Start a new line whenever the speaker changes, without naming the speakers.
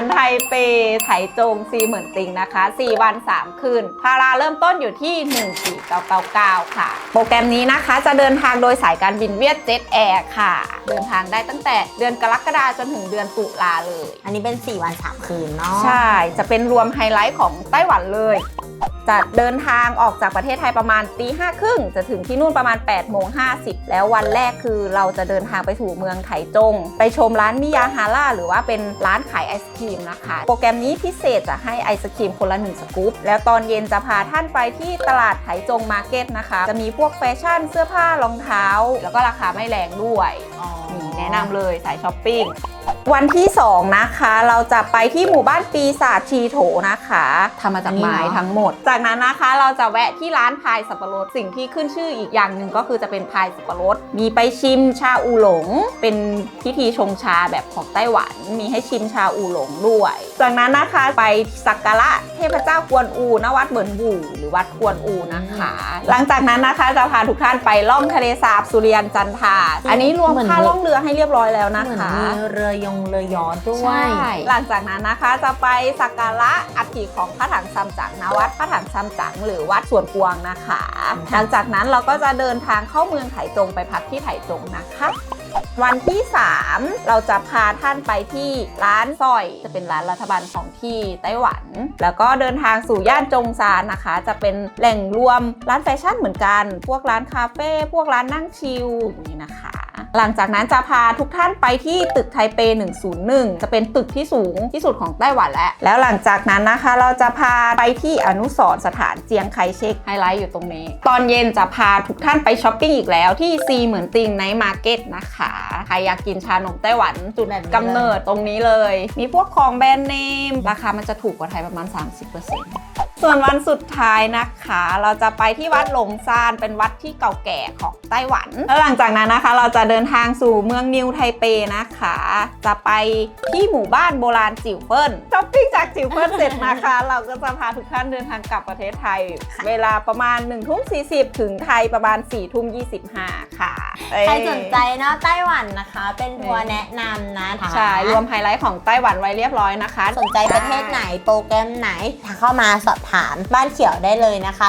นไทเปไถจงซีเหมือนติงนะคะ 4 วัน 3 คืน พาราเริ่มต้นอยู่ที่ 14999 ค่ะ โปรแกรมนี้นะคะจะเดินทางโดยสายการบินเวียดเจ็ตแอร์ค่ะ เดินทางได้ตั้งแต่เดือนกรกฎาคมจนถึงเดือนตุลาเลย
อันนี้เป็น 4 วัน 3 คืนเนาะ
ใช่ จะเป็นรวมไฮไลท์ของไต้หวันเลย จะเดินทางออกจากประเทศไทยประมาณตีห้าครึ่งจะถึงที่นู่นประมาณ8ปดโมงห้แล้ววันแรกคือเราจะเดินทางไปสู่เมืองไถจง ไปชมร้านมิยาฮาร่าหรือว่าเป็นร้านขายไอศครีมนะคะ โปรแกรมนี้พิเศษจะให้ไอศครีมคนละหนึ่งสกู๊ปแล้วตอนเย็นจะพาท่านไปที่ตลาดไถจงมาร์เก็ตนะคะ จะมีพวกแฟชั่นเสื้อผ้ารองเท้า แล้วก็ราคาไม่แรงด้วยนี่แนะนำเลยสายช้อปปิ้ง วันที่ 2 นะคะ เราจะไปที่หมู่บ้านปีศาจชีโถนะคะทำมาจากไม้ทั้งหมด จากนั้นนะคะเราจะแวะที่ร้านพายสับปะรดสิ่งที่ขึ้นชื่ออีกอย่างหนึ่งก็คือจะเป็นพายสับปะรด มีไปชิมชาอูหลง เป็นพิธีชงชาแบบของไต้หวัน มีให้ชิมชาอูหลงด้วย จากนั้นนะคะไปสักการะเทพเจ้ากวนอูณวัดเหมือนบูหรือวัดกวนอูนะคะ หลังจากนั้นนะคะจะพาทุกท่านไปล่องทะเลสาบสุริยันจันทราอันนี้รวมค่าล่องเรือให้เรียบร้อยแล้วนะ
เหมือน
คะ
มีเรือยงเรือยอด้วย
ใช่หลังจากนั้นนะคะจะไปสักการะอัฐิของพระถังซัมจั๋งนะวัดพระถังซัมจั๋งหรือวัดสวนกวางนะคะ หลังจากนั้นเราก็จะเดินทางเข้าเมืองไถจงไปพักที่ไถจงนะคะ วันที่ 3 เราจะพาท่านไปที่ร้านสร้อย จะเป็นร้านรัฐบาลของที่ไต้หวัน แล้วก็เดินทางสู่ย่านจงซานนะคะ จะเป็นแหล่งรวมร้านแฟชั่นเหมือนกัน พวกร้านคาเฟ่พวกร้านนั่งชิลอย่างนี้นะคะ หลังจากนั้นจะพาทุกท่านไปที่ตึกไทเป 101 จะเป็นตึกที่สูงที่สุดของไต้หวันแล้วแล้วหลังจากนั้นนะคะเราจะพาไปที่อนุสรสถานเจียงไคเชกไฮไลท์อยู่ตรงนี้ ตอนเย็นจะพาทุกท่านไปช้อปปิ้งอีกแล้วที่ซีเหมือนติงไนท์มาร์เก็ตนะคะใครอยากกินชานมไต้หวันจุดกำเนิดตรงนี้เลย มีพวกของแบรนด์เนมราคามันจะถูกกว่าไทยประมาณ 30% ส่วนวันสุดท้ายนะคะ เราจะไปที่วัดหลงซานเป็นวัดที่เก่าแก่ของไต้หวันแล้วหลังจากนั้นนะคะ เราจะเดินทางสู่เมืองนิวไทเปนะคะ จะไปที่หมู่บ้านโบราณจิ๋วเฟินช้อป ปิ้งจากจิ๋วเฟินเสร็จนะคะ เราก็จะพาทุกท่านเดินทางกลับประเทศไทย เวลาประมาณ1นึ่ทุ่มสีถึงไทยประมาณ4ี่ทุ่มยีค่ะเอ้ย
ใครสนใจเนาะไต้หวันนะคะ เป็นทัวร์แนะนำนะ
ใช่รวมไฮไลท์ของไต้หวันไว้เรียบร้อยนะคะ
สนใจประเทศไหนโปรแกรมไหนถ้าเข้ามาสอบถามบ้านเขียวได้เลยนะคะ